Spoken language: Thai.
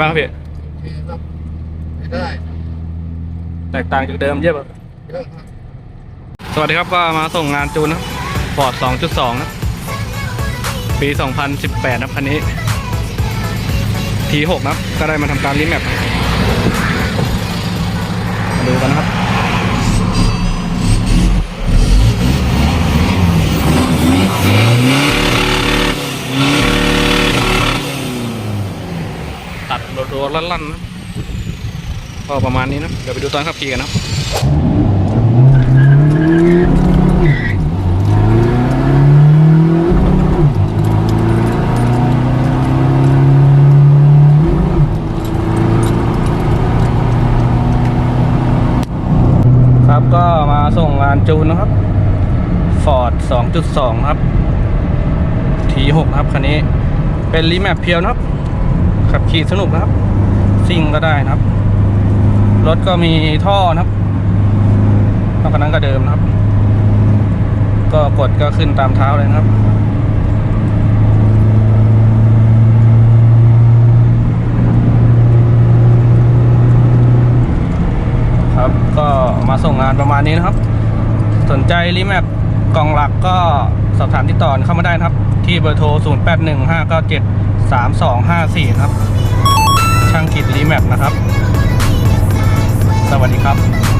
ครับพี่มีครับไม่ได้แตกต่างจากเดิมเยอะป่ะเยอะครับสวัสดีครับก็มาส่งงานจูนนะครับฟอร์ด2.2 นะ ปี 2018 นะครับคันนี้ T6 นะครับก็ได้มาทำการรีแมปนะมาดูกันนะครับ ตัวลั่นๆนะก็ประมาณนี้นะเดี๋ยวไปดูตอนขับขี่กันนะครับก็มาส่งงานจูนนะครับ Ford 2.2 ครับ T6 นะครับ คันนี้เป็นรีแมปเพียวนะครับ ขับขี่สนุกนะครับ ซิ่งก็ได้นะครับ รถก็มีท่อนะครับนอกจากนั้นก็เดิมนะครับ ก็กดก็ขึ้นตามเท้าเลยนะครับครับก็มาส่งงานประมาณนี้นะครับ สนใจรีแมปกล่องหลักก็สอบถามติดต่อเข้ามาได้นะครับ ที่เบอร์โทร 081597 3254 ครับ ช่างกิจรีแมปนะครับ สวัสดีครับ